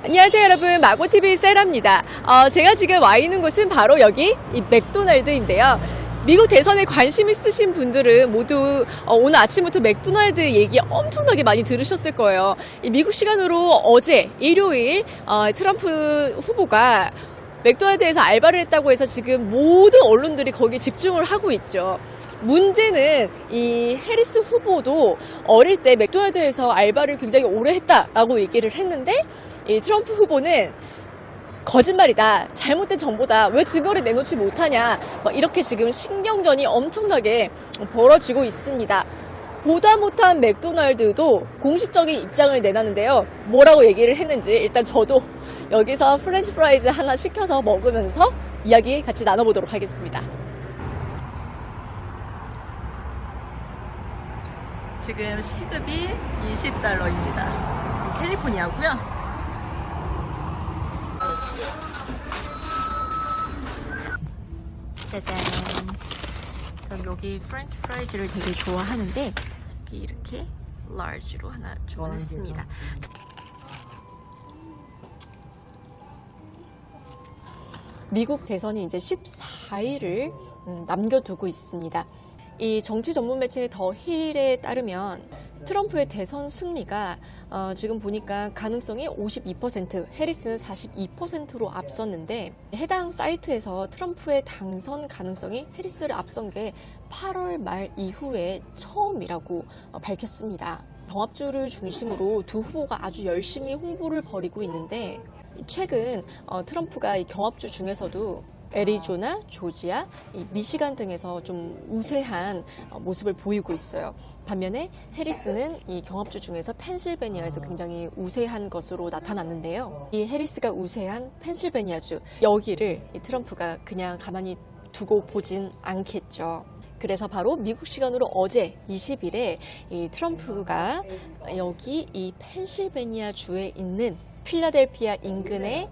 안녕하세요 여러분. 마고TV 세라입니다. 어, 제가 지금 와 있는 곳은 바로 여기 이 맥도날드인데요. 미국 대선에 관심 있으신 분들은 모두 어, 오늘 아침부터 맥도날드 얘기 엄청나게 많이 들으셨을 거예요. 이 미국 시간으로 어제 일요일 어, 트럼프 후보가 맥도날드에서 알바를 했다고 해서 지금 모든 언론들이 거기에 집중을 하고 있죠 문제는 이 해리스 후보도 어릴 때 맥도날드에서 알바를 굉장히 오래 했다라고 얘기를 했는데 이 트럼프 후보는 거짓말이다. 잘못된 정보다. 왜 증거를 내놓지 못하냐. 막 이렇게 지금 신경전이 엄청나게 벌어지고 있습니다. 보다 못한 맥도날드도 공식적인 입장을 내놨는데요. 뭐라고 얘기를 했는지 일단 저도 여기서 프렌치 프라이즈 하나 시켜서 먹으면서 이야기 같이 나눠보도록 하겠습니다. 지금 시급이 20달러입니다. 캘리포니아고요. 짜잔. 전 여기 프렌치 프라이즈를 되게 좋아하는데 이렇게 large로 하나 주문했습니다. 미국 대선이 이제 14일을 음, 남겨두고 있습니다. 이 정치 전문 매체 더 힐에 따르면 트럼프의 대선 승리가 어, 지금 보니까 가능성이 52%, 해리스는 42%로 앞섰는데 해당 사이트에서 트럼프의 당선 가능성이 해리스를 앞선 게 8월 말 이후에 처음이라고 어, 밝혔습니다. 경합주를 중심으로 두 후보가 아주 열심히 홍보를 벌이고 있는데 최근 어, 트럼프가 이 경합주 중에서도 애리조나, 조지아, 이 미시간 등에서 좀 우세한 어, 모습을 보이고 있어요. 반면에 해리스는 이 경합주 중에서 펜실베니아에서 굉장히 우세한 것으로 나타났는데요. 이 해리스가 우세한 펜실베니아주 여기를 이 트럼프가 그냥 가만히 두고 보진 않겠죠. 그래서 바로 미국 시간으로 어제 20일에 이 트럼프가 여기 이 펜실베니아 주에 있는 필라델피아 인근의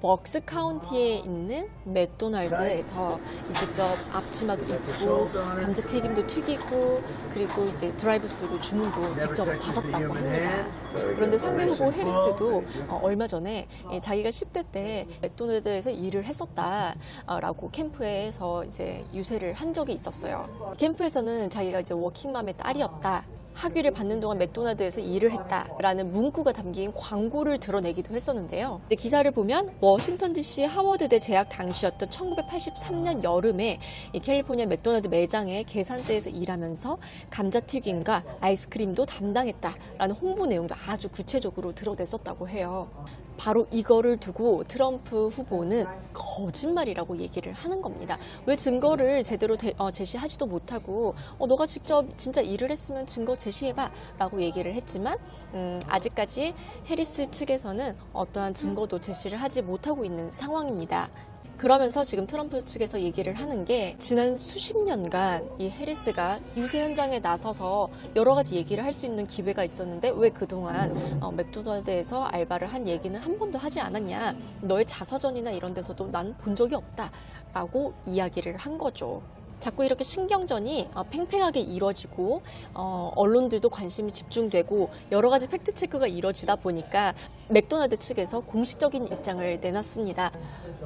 벅스 카운티에 있는 맥도날드에서 직접 앞치마도 입고 감자튀김도 튀기고 그리고 이제 드라이브스루 주문도 직접 받았다고 합니다. 그런데 상대 후보 해리스도 어, 얼마 전에 예, 자기가 10대 때 맥도날드에서 일을 했었다라고 캠프에서 이제 유세를 한 적이 있었어요. 캠프에서는 자기가 이제 워킹맘의 딸이었다. 학위를 받는 동안 맥도날드에서 일을 했다라는 문구가 담긴 광고를 드러내기도 했었는데요. 기사를 보면 워싱턴 DC 하워드대 재학 당시였던 1983년 여름에 이 캘리포니아 맥도날드 매장의 계산대에서 일하면서 감자튀김과 아이스크림도 담당했다라는 홍보 내용도 아주 구체적으로 드러냈었다고 해요. 바로 이거를 두고 트럼프 후보는 거짓말이라고 얘기를 하는 겁니다. 왜 증거를 제대로 대- 어, 제시하지도 못하고 어, 너가 직접 진짜 일을 했으면 증거 제시해봐 라고 얘기를 했지만 음, 아직까지 해리스 측에서는 어떠한 증거도 제시를 하지 못하고 있는 상황입니다. 그러면서 지금 트럼프 측에서 얘기를 하는 게 지난 수십 년간 이 해리스가 유세 현장에 나서서 여러 가지 얘기를 할 수 있는 기회가 있었는데 왜 그동안 어, 맥도날드에서 알바를 한 얘기는 한 번도 하지 않았냐. 너의 자서전이나 이런 데서도 난 본 적이 없다 라고 이야기를 한 거죠. 자꾸 이렇게 신경전이 어, 팽팽하게 이루어지고 어, 언론들도 관심이 집중되고 여러 가지 팩트 체크가 이루어지다 보니까 맥도날드 측에서 공식적인 입장을 내놨습니다.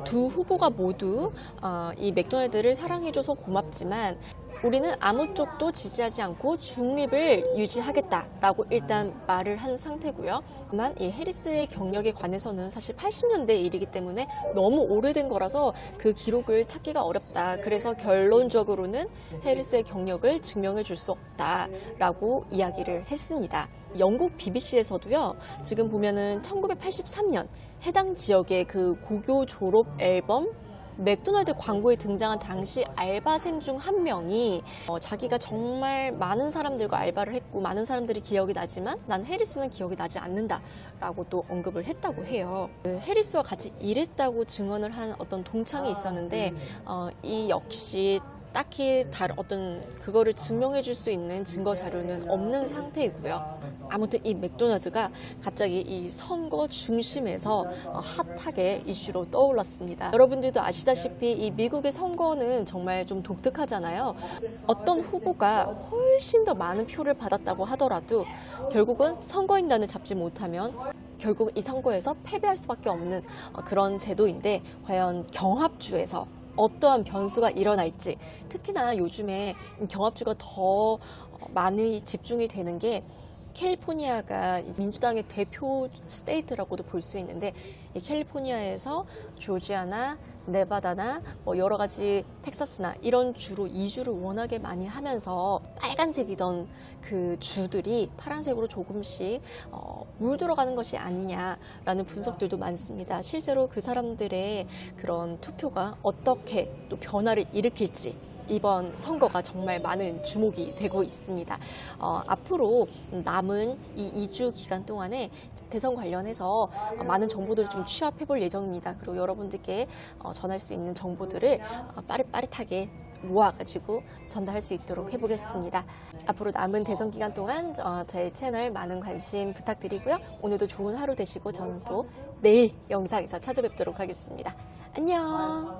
두 후보가 모두 어, 이 맥도날드를 사랑해줘서 고맙지만 우리는 아무 쪽도 지지하지 않고 중립을 유지하겠다라고 일단 말을 한 상태고요. 그만 이 해리스의 경력에 관해서는 사실 80년대 일이기 때문에 너무 오래된 거라서 그 기록을 찾기가 어렵다. 그래서 결론적으로는 해리스의 경력을 증명해 줄 수 없다라고 이야기를 했습니다. 영국 BBC에서도요, 지금 보면은 1983년 해당 지역의 그 고교 졸업 앨범 맥도날드 광고에 등장한 당시 알바생 중 한 명이 어, 자기가 정말 많은 사람들과 알바를 했고 많은 사람들이 기억이 나지만 난 해리스는 기억이 나지 않는다 라고 또 언급을 했다고 해요. 그 해리스와 같이 일했다고 증언을 한 어떤 동창이 있었는데 어, 이 역시 딱히 다른 어떤 그거를 증명해 줄 수 있는 증거 자료는 없는 상태이고요. 아무튼 이 맥도날드가 갑자기 이 선거 중심에서 어, 핫하게 이슈로 떠올랐습니다. 여러분들도 아시다시피 이 미국의 선거는 정말 좀 독특하잖아요. 어떤 후보가 훨씬 더 많은 표를 받았다고 하더라도 결국은 선거인단을 잡지 못하면 결국 이 선거에서 패배할 수밖에 없는 어, 그런 제도인데 과연 경합주에서 어떠한 변수가 일어날지 특히나 요즘에 경합주가 더 어, 많이 집중이 되는 게 캘리포니아가 민주당의 대표 스테이트라고도 볼 수 있는데 이 캘리포니아에서 조지아나 네바다나 뭐 여러 가지 텍사스나 이런 주로 이주를 워낙에 많이 하면서 빨간색이던 그 주들이 파란색으로 조금씩 어, 물들어가는 것이 아니냐라는 분석들도 많습니다. 실제로 그 사람들의 그런 투표가 어떻게 또 변화를 일으킬지 이번 선거가 정말 많은 주목이 되고 있습니다. 어, 앞으로 남은 이 2주 기간 동안에 대선 관련해서 어, 많은 정보들을 좀 취합해 볼 예정입니다. 그리고 여러분들께 어, 전할 수 있는 정보들을 어, 빠릿빠릿하게 모아가지고 전달할 수 있도록 해보겠습니다. 앞으로 남은 대선 기간 동안 어, 제 채널 많은 관심 부탁드리고요. 오늘도 좋은 하루 되시고 저는 또 내일 영상에서 찾아뵙도록 하겠습니다. 안녕!